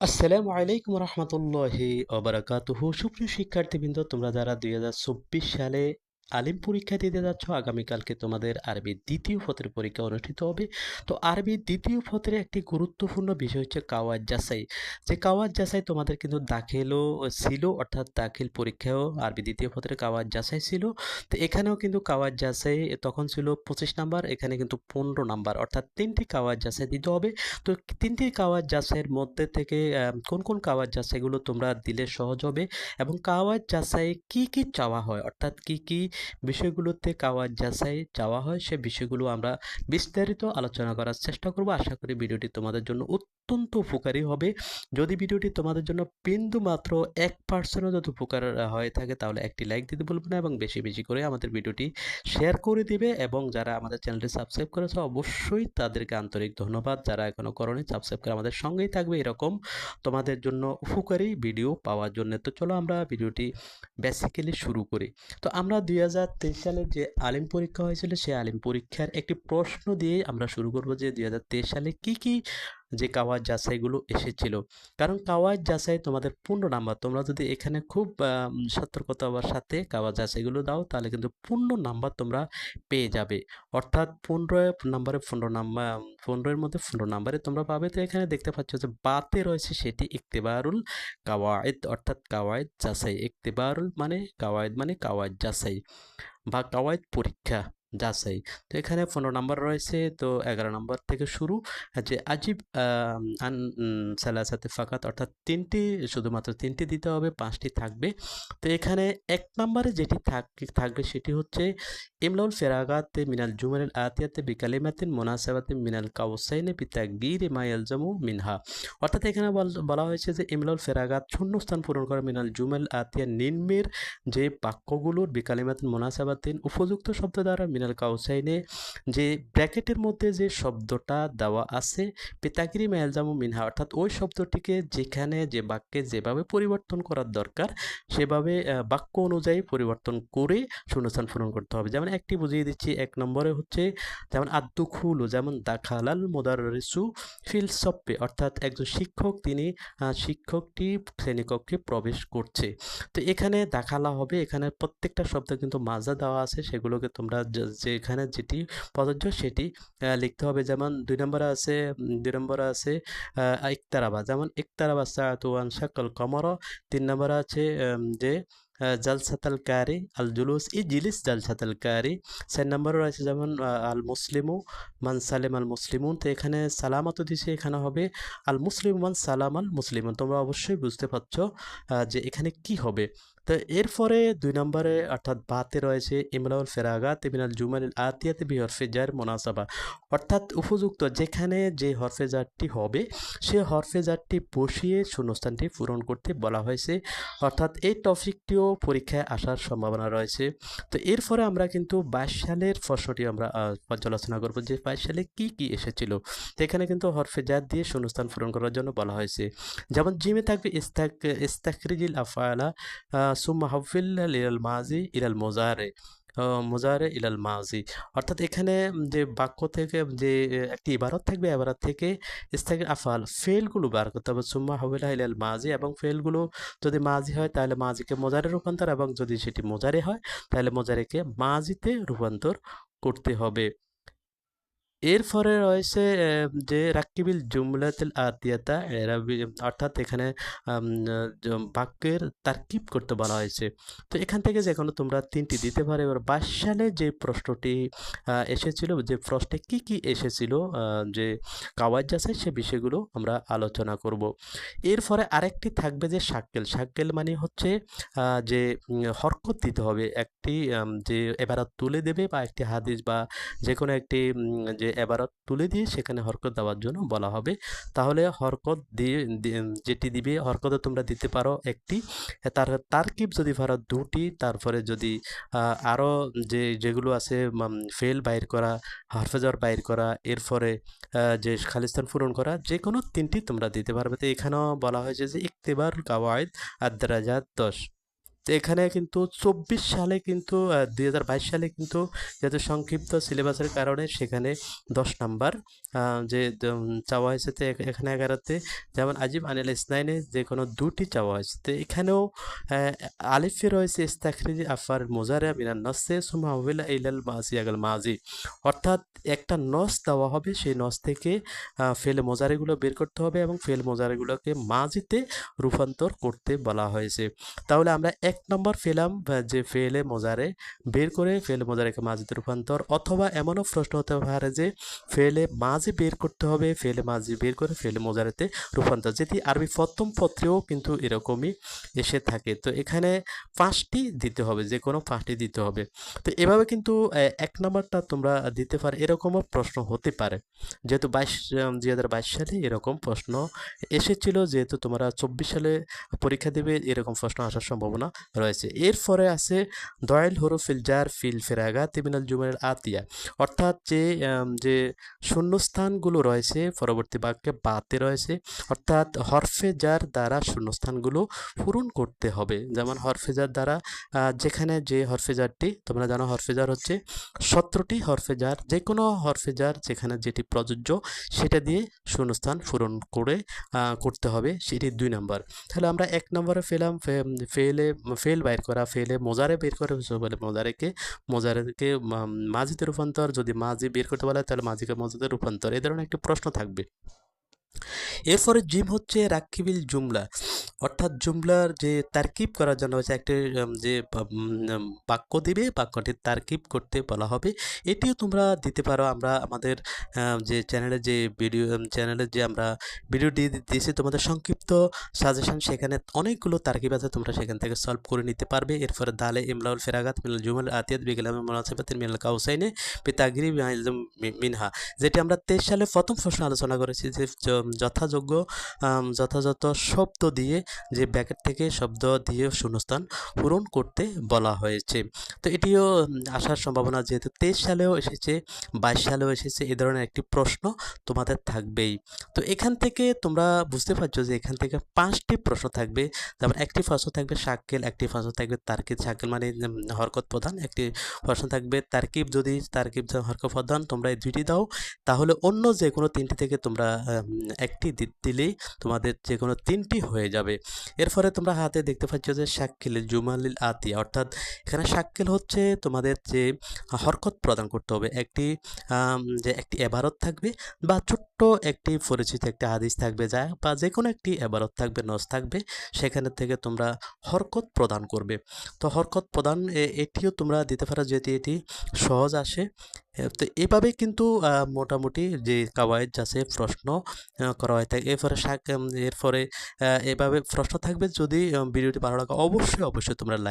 আসসালামু আলাইকুম রহমতুল্লাহি অবরাকাতুহু সুপ্রিয় শিক্ষার্থীবৃন্দ তোমরা যারা দুই হাজার চব্বিশ সালে আলিম পরীক্ষা দিতে যাচ্ছ আগামীকালকে তোমাদের আরবি দ্বিতীয় ফতের পরীক্ষা অনুষ্ঠিত হবে। তো আরবি দ্বিতীয় ফতের একটি গুরুত্বপূর্ণ বিষয় হচ্ছে কাওয়াজ যাচাই। যে কাওয়াজ যাচাই তোমাদের কিন্তু দাখিলও ছিল, অর্থাৎ দাখিল পরীক্ষাও আরবি দ্বিতীয় ফতের কাওয়াজ যাচাই ছিল। তো এখানেও কিন্তু কাওয়াজ যাচাই তখন ছিল পঁচিশ নাম্বার, এখানে কিন্তু পনেরো নাম্বার, অর্থাৎ তিনটি কাওয়াজ যাচাই দিতে হবে। তো তিনটি কাওয়াজ যাচাইয়ের মধ্যে থেকে কোন কোন কাওয়াজ যাচাইগুলো তোমরা দিলে সহজ হবে এবং কাওয়াজ যাচাই কি কি চাওয়া হয়, অর্থাৎ কি কি বিষয়গুলোতে কাওয়াজ যাচাই চাওয়া হয়, সে বিষয়গুলো আমরা বিস্তারিত আলোচনা করার চেষ্টা করব। আশা করি ভিডিওটি তোমাদের জন্য অত্যন্ত উপকারী হবে। যদি ভিডিওটি তোমাদের জন্য বিন্দু মাত্র এক পার্সেন্টও যদি উপকার হয়ে থাকে, তাহলে একটি লাইক দিতে বলব না এবং বেশি বেশি করে আমাদের ভিডিওটি শেয়ার করে দিবে এবং যারা আমাদের চ্যানেলটি সাবস্ক্রাইব করেছে, অবশ্যই তাদেরকে আন্তরিক ধন্যবাদ। যারা এখনও করনি সাবস্ক্রাইব করে আমাদের সঙ্গেই থাকবে। এরকম তোমাদের জন্য উপকারী ভিডিও পাওয়ার জন্য। তো চলো আমরা ভিডিওটি বেসিক্যালি শুরু করি। তো আমরা দুই হাজার তেইশ সালে যে আলিম পরীক্ষা হয়েছিল, সেই আলিম পরীক্ষার একটি প্রশ্ন দিয়ে আমরা শুরু করব যে দুই হাজার তেইশ সালে কি কি যে কাওয়াজ যাচাইগুলো এসেছিল। কারণ কাওয়াজ যাচাই তোমাদের পূর্ণ নাম্বার। তোমরা যদি এখানে খুব সতর্কতার সাথে কাওয়াজ যাচাইগুলো দাও, তাহলে কিন্তু পূর্ণ নাম্বার তোমরা পেয়ে যাবে। অর্থাৎ পনেরো নাম্বারে পনেরো নাম্বার পনেরোর মধ্যে পনেরো নাম্বারে তোমরা পাবে। তো এখানে দেখতে পাচ্ছ যে বাতে রয়েছে সেটি ইকতেবারুল কাওয়ায়েদ, অর্থাৎ কাওয়ায়েদ যাচাই। ইকতেবারুল মানে কাওয়ায়েদ মানে কাওয়াজ যাচাই বা কাওয়ায়েদ পরীক্ষা। যাচাই। তো এখানে পনেরো নাম্বার রয়েছে, তো এগারো নাম্বার থেকে শুরু যে আজিব আন সালাসাতে ফাকাত, অর্থাৎ তিনটি, শুধুমাত্র তিনটি দিতে হবে, পাঁচটি থাকবে। তো এখানে এক নম্বরে যেটি থাক- থাকবে সেটি হচ্ছে ইমলাউল ফেরাগাতে মিনাল জুমাল আতিয়াতে বিকালিমাতিন মোনাসাবাতে মিনাল কাউসাইনে বিতাকদির মা ইয়ালজামু মিনহা। অর্থাৎ এখানে বল- হয়েছে যে ইমলাউল ফেরাগাত শূন্যস্থান পূরণ করে মিনাল জুমাল আতিয়া নিম্নের যে বাক্যগুলোর বিকালিমাতিন মোনাসাবাতিন উপযুক্ত শব্দ দ্বারা মিনাল কাউসাইনে যে ব্র্যাকেটের মধ্যে যে শব্দটা দেওয়া আছে, পিতাগিরি মেয়ালজামু মিনহা, অর্থাৎ ওই শব্দটিকে যেখানে যে বাক্যে যেভাবে পরিবর্তন করার দরকার, সেভাবে বাক্য অনুযায়ী পরিবর্তন করে শূন্যস্থান পূরণ করতে হবে। যেমন একটি বুঝিয়ে দিচ্ছি, এক নম্বরে হচ্ছে, যেমন, আদ্দুখুলু, যেমন, দাখালাল মোদারিসু ফিল সপ্পে, অর্থাৎ একজন শিক্ষক, তিনি শিক্ষকটি শ্রেণীকক্ষে প্রবেশ করছে। তো এখানে দাখালা হবে, এখানে প্রত্যেকটা শব্দ কিন্তু মাজা দেওয়া আছে, সেগুলোকে তোমরা যেখানে যেটি প্রযোজ্য সেটি লিখতে হবে। যেমন দুই নম্বরে আছে দুই নম্বরে আছে ইকতারাবা যেমন ইকতারাবা সাআতু ওয়ান শাক্কাল কমর। তিন নম্বরে আছে যে জালসাতাল কারি আল জুলুস। ই জিলিস জালসাতাল কারি। চার নম্বরে রয়েছে যেমন আল মুসলিমু মান সালেম আল মুসলিমুন। তো এখানে সালামত দিছে এখানে হবে, আল মুসলিম মান সালাম আল মুসলিমুন। তোমরা অবশ্যই বুঝতে পারছ যে এখানে কি হবে। তো এরপরে দুই নম্বরে অর্থাৎ বাতে রয়েছে ইমরাউল ফেরাগাত ইমিনাল জুমাল আতিয়াতে বি হরফে জার মোনাসাবা। অর্থাৎ উপযুক্ত যেখানে যে হরফে জারটি হবে, সে হরফে জারটি বসিয়ে শূন্যস্থানটি পূরণ করতে বলা হয়েছে। অর্থাৎ এই টপিকটিও পরীক্ষায় আসার সম্ভাবনা রয়েছে। তো এরপরে আমরা কিন্তু বাইশ সালের প্রশ্নটি আমরা পর্যালোচনা করব যে বাইশ সালে কি কি এসেছিল। তো এখানে কিন্তু হরফে জার দিয়ে শূন্যস্থান পূরণ করার জন্য বলা হয়েছে। যেমন জিমে থাকবে ইস্তাক, ইস্তাকরিজিল আফআলা সুম্মা হাফিল ইলাল মাজি ইলাল মোজারে মোজারে ইলাল মাজি অর্থাৎ এখানে যে বাক্য থেকে, যে একটি ইবারত থাকবে ইবারত থেকে ইস্তাক আফাল ফেলগুলো বার করতে হবে। সুম্মা হাফিলা ইলাল মাজি এবং ফেলগুলো যদি মাজি হয়, তাহলে মাজিকে মোজারে রূপান্তর এবং যদি সেটি মোজারে হয়, তাহলে মোজারেকে মাজিতে রূপান্তর করতে হবে। এরপরে রয়েছে যে রাকিবিল জুমলাতিল আতিয়াতা এরাবি অর্থাৎ এখানে বাক্যের তারকিব করতে বলা হয়েছে। তো এখান থেকে যে কোনো তোমরা তিনটি দিতে পারো। এবার বাইশ সালে যে প্রশ্নটি এসেছিল, যে প্রশ্নে কি কি এসেছিল যে কাওয়াজ আছে, সে বিষয়গুলো আমরা আলোচনা করব। এরপরে আরেকটি থাকবে যে সাক্কেল সাক্কেল মানে হচ্ছে যে হরকত দিতে হবে। একটি যে এবারত তুলে দেবে বা একটি হাদিস বা যে কোনো একটি যে এবারত তুলে দিয়ে সেখানে হরকত দেওয়ার জন্য বলা হবে। তাহলে হরকত দিয়ে যেটি দিবে, হরকতে তোমরা দিতে পারো একটি। তার, তারকিব যদি পারো দুটি, তারপরে যদি আরও যে, যেগুলো আছে ফেল বাইর করা, হারফেজর বাইর করা, এরপরে যে খালিস্তান পূরণ করা যে কোনো তিনটি তোমরা দিতে পারবে। তো এখানেও বলা হয়েছে যে ইকতেবার কাওয়ায়দ আদ্রাজাত দশ। তো এখানে কিন্তু চব্বিশ সালে কিন্তু দুই হাজার বাইশ সালে কিন্তু যেহেতু সংক্ষিপ্ত সিলেবাসের কারণে সেখানে দশ নাম্বার যে চাওয়া হয়েছে তো এখানে এগারোতে যেমন আজিব আনিল ইসনাইনে যে কোনো দুটি চাওয়া হয়েছে। তো এখানেও আলিফে রয়েছে, ইস্তাখরিজি আফার মোজারে মিনান নসে সুমা ইলাল মাজি আগাল মাজি। অর্থাৎ একটা নস দেওয়া হবে, সেই নস থেকে ফেল মোজারিগুলো বের করতে হবে এবং ফেল মোজারিগুলোকে মাজিতে রূপান্তর করতে বলা হয়েছে। তাহলে আমরা এক নম্বর ফেলাম যে ফেলে মোজারে বের করে ফেলে মোজারেকে মাজিতে রূপান্তর, অথবা এমনও প্রশ্ন হতে পারে যে ফেলে মাঝে বের করতে হবে ফেলে মাঝে বের করে ফেলে মোজারেতে রূপান্তর, যেটি আরবি প্রথম পত্রেও কিন্তু এরকমই এসে থাকে। তো এখানে পাঁচটি দিতে হবে, যে কোনো পাঁচটি দিতে হবে। তো এভাবে কিন্তু এক নম্বরটা তোমরা দিতে পারো, এরকমও প্রশ্ন হতে পারে। যেহেতু বাইশ দুই সালে এরকম প্রশ্ন এসেছিল, যেহেতু তোমরা চব্বিশ সালে পরীক্ষা দেবে, এরকম প্রশ্ন আসার সম্ভাবনা রয়েছে। এরপরে আছে দয়াল হরু ফিলজার ফিল ফেরাগা তিমিনাল জুমের আতিয়া। অর্থাৎ যে যে শূন্যস্থানগুলো রয়েছে, পরবর্তী বাক্যে বাতে রয়েছে, অর্থাৎ হরফেজার দ্বারা শূন্যস্থানগুলো পূরণ করতে হবে। যেমন হরফেজার দ্বারা যেখানে যে হরফেজারটি তোমরা জানো হরফেজার হচ্ছে সতেরোটি হরফেজার যে কোনো হরফেজার যেখানে যেটি প্রযোজ্য, সেটা দিয়ে শূন্যস্থান পূরণ করে করতে হবে। সেটি দুই নম্বর। তাহলে আমরা এক নম্বরে ফেলাম ফেলে ফেল বাইর করা ফেলে মোজারে বের করে বলে মোজারেকে মোজারেকে মাঝিতে রূপান্তর যদি মাঝি বের করতে বলে, তাহলে মাঝিকে মজাতে রূপান্তর। এ ধরনের একটি প্রশ্ন থাকবে। এরপরে জিম হচ্ছে রাকিবিল জুমলা। অর্থাৎ জুমলার যে তারকিব করার জন্য হচ্ছে একটি যে বাক্য দিবে, বাক্যটি তারকিব করতে বলা হবে। এটিও তোমরা দিতে পারো। আমরা আমাদের যে চ্যানেলে যে ভিডিও চ্যানেলে যে আমরা ভিডিও দিয়ে দিয়েছি, তোমাদের সংক্ষিপ্ত সাজেশন সেখানে অনেকগুলো তারকিব আছে, তোমরা সেখান থেকে সলভ করে নিতে পারবে। এরপরে দালে ইমলাউল ফেরাগাত, মিনাল জুমল, আতিয়াত বিগেলাম মোনাসেবাতির মিনাল কাউসাইনে, পিতাগিরি মিনহা। যেটি আমরা তেইশ সালে প্রথম প্রশ্ন আলোচনা করেছি, যে যথাযোগ্য যথাযথ শব্দ দিয়ে যে ব্যাকেট থেকে শব্দ দিয়ে শূন্যস্থান পূরণ করতে বলা হয়েছে। তো এটিও আসার সম্ভাবনা, যেহেতু তেইশ সালেও এসেছে, বাইশ সালেও এসেছে, এ ধরনের একটি প্রশ্ন তোমাদের থাকবেই। তো এখান থেকে তোমরা বুঝতে পারছ যে এখান থেকে পাঁচটি প্রশ্ন থাকবে। যেমন একটি প্রশ্ন থাকবে সাক্কেল একটি প্রশ্ন থাকবে তার্কিব। সাক্কেল মানে হরকত প্রধান। একটি প্রশ্ন থাকবে তার্কিব। যদি তার্কিব হরকত প্রধান তোমরা এই দুইটি দাও, তাহলে অন্য যে কোনো তিনটি থেকে তোমরা একটি দিলেই তোমাদের যে কোনো তিনটি হয়ে যাবে। এরপরে তোমরা হাতে দেখতে পাচ্ছ যে শাক্কিল জুমালিল, আতিয়া, অর্থাৎ এখানে শাক্কিল হচ্ছে তোমাদের যে হরকত প্রদান করতে হবে। একটি যে একটি এবারত থাকবে বা ছোট্ট একটি পরিচিত একটি হাদিস থাকবে যা, বা যে কোনো একটি এবারত থাকবে, নস থাকবে, সেখানে থেকে তোমরা হরকত প্রদান করবে। তো হরকত প্রদান এটিও তোমরা দিতে পারো যেটি এটি সহজ আসে। তো এভাবে কিন্তু মোটামুটি যে কাওয়াইদ আছে প্রশ্ন করা হয় থাকে। এরপরে শাক এরপরে এভাবে প্রশ্ন থাকবে যদি ভিডিওটি ভালো লাগে, অবশ্যই অবশ্যই তোমরা লাইক